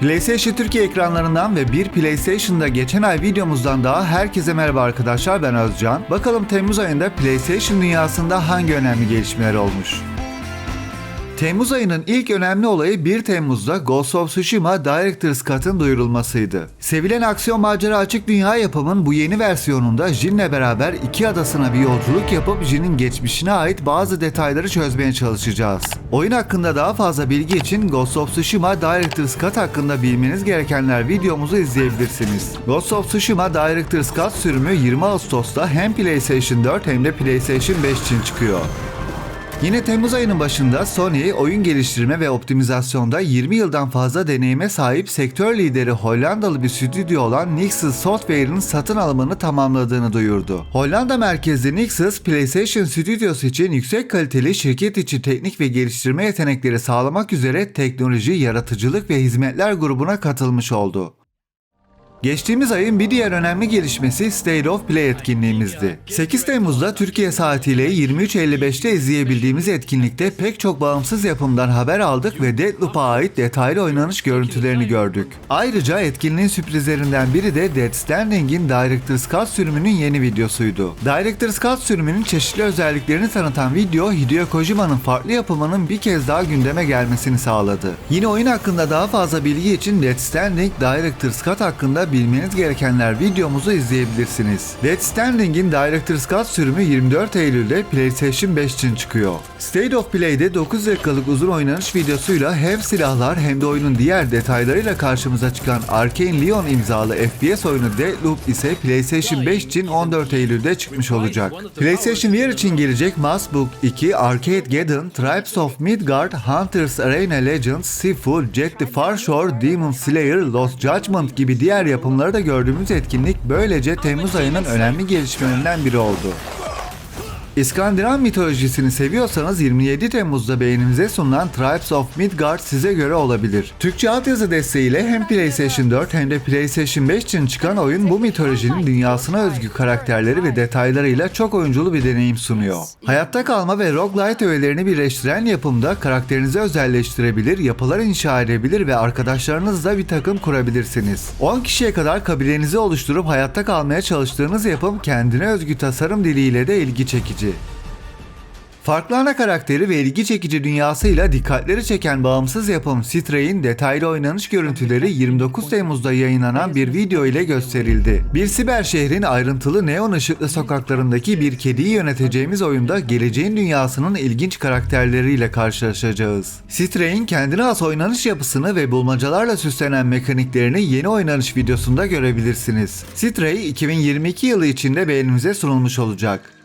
PlayStation Türkiye ekranlarından ve bir PlayStation'da geçen ay videomuzdan daha herkese merhaba arkadaşlar ben Özcan. Bakalım Temmuz ayında PlayStation dünyasında hangi önemli gelişmeler olmuş? Temmuz ayının ilk önemli olayı 1 Temmuz'da Ghost of Tsushima Director's Cut'ın duyurulmasıydı. Sevilen aksiyon macera açık dünya yapımın bu yeni versiyonunda Jin'le beraber iki adasına bir yolculuk yapıp Jin'in geçmişine ait bazı detayları çözmeye çalışacağız. Oyun hakkında daha fazla bilgi için Ghost of Tsushima Director's Cut hakkında bilmeniz gerekenler videomuzu izleyebilirsiniz. Ghost of Tsushima Director's Cut sürümü 20 Ağustos'ta hem PlayStation 4 hem de PlayStation 5 için çıkıyor. Yine Temmuz ayının başında Sony oyun geliştirme ve optimizasyonda 20 yıldan fazla deneyime sahip sektör lideri Hollandalı bir stüdyo olan Nixus Software'ın satın alımını tamamladığını duyurdu. Hollanda merkezli Nixus, PlayStation Studios için yüksek kaliteli şirket içi teknik ve geliştirme yetenekleri sağlamak üzere teknoloji, yaratıcılık ve hizmetler grubuna katılmış oldu. Geçtiğimiz ayın bir diğer önemli gelişmesi State of Play etkinliğimizdi. 8 Temmuz'da Türkiye saatiyle 23.55'te izleyebildiğimiz etkinlikte pek çok bağımsız yapımdan haber aldık ve Deathloop'a ait detaylı oynanış görüntülerini gördük. Ayrıca etkinliğin sürprizlerinden biri de Dead Stranding'in Director's Cut sürümünün yeni videosuydu. Director's Cut sürümünün çeşitli özelliklerini tanıtan video Hideo Kojima'nın farklı yapımının bir kez daha gündeme gelmesini sağladı. Yine oyun hakkında daha fazla bilgi için Dead Stranding Director's Cut hakkında bilmeniz gerekenler videomuzu izleyebilirsiniz. Dead Stranding'in Director's Cut sürümü 24 Eylül'de PlayStation 5 için çıkıyor. State of Play'de 9 dakikalık uzun oynanış videosuyla hem silahlar hem de oyunun diğer detaylarıyla karşımıza çıkan Arkane Leon imzalı FPS oyunu Deathloop ise PlayStation 5 için 14 Eylül'de çıkmış olacak. PlayStation VR için gelecek Mass Book 2, Arcadegeddon, Tribes of Midgard, Hunters Arena Legends, Sifu, Jet the Far Shore, Demon Slayer, Lost Judgment gibi diğer yapımları da gördüğümüz etkinlik böylece Temmuz ayının önemli gelişmelerinden biri oldu. İskandinav mitolojisini seviyorsanız 27 Temmuz'da beğeninize sunulan Tribes of Midgard size göre olabilir. Türkçe altyazı desteğiyle hem PlayStation 4 hem de PlayStation 5 için çıkan oyun bu mitolojinin dünyasına özgü karakterleri ve detaylarıyla çok oyunculu bir deneyim sunuyor. Hayatta kalma ve roguelite öğelerini birleştiren yapımda karakterinizi özelleştirebilir, yapılar inşa edebilir ve arkadaşlarınızla bir takım kurabilirsiniz. 10 kişiye kadar kabilenizi oluşturup hayatta kalmaya çalıştığınız yapım kendine özgü tasarım diliyle de ilgi çekici. Farklı ana karakteri ve ilgi çekici dünyasıyla dikkatleri çeken bağımsız yapım Stray'in detaylı oynanış görüntüleri 29 Temmuz'da yayınlanan bir video ile gösterildi. Bir siber şehrin ayrıntılı neon ışıklı sokaklarındaki bir kediyi yöneteceğimiz oyunda geleceğin dünyasının ilginç karakterleriyle karşılaşacağız. Stray'in kendine has oynanış yapısını ve bulmacalarla süslenen mekaniklerini yeni oynanış videosunda görebilirsiniz. Stray 2022 yılı içinde beğenimize sunulmuş olacak.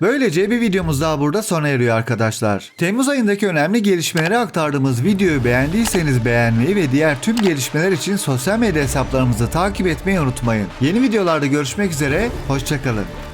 Böylece bir videomuz daha burada sona eriyor arkadaşlar. Temmuz ayındaki önemli gelişmeleri aktardığımız videoyu beğendiyseniz beğenmeyi ve diğer tüm gelişmeler için sosyal medya hesaplarımızı takip etmeyi unutmayın. Yeni videolarda görüşmek üzere, hoşçakalın.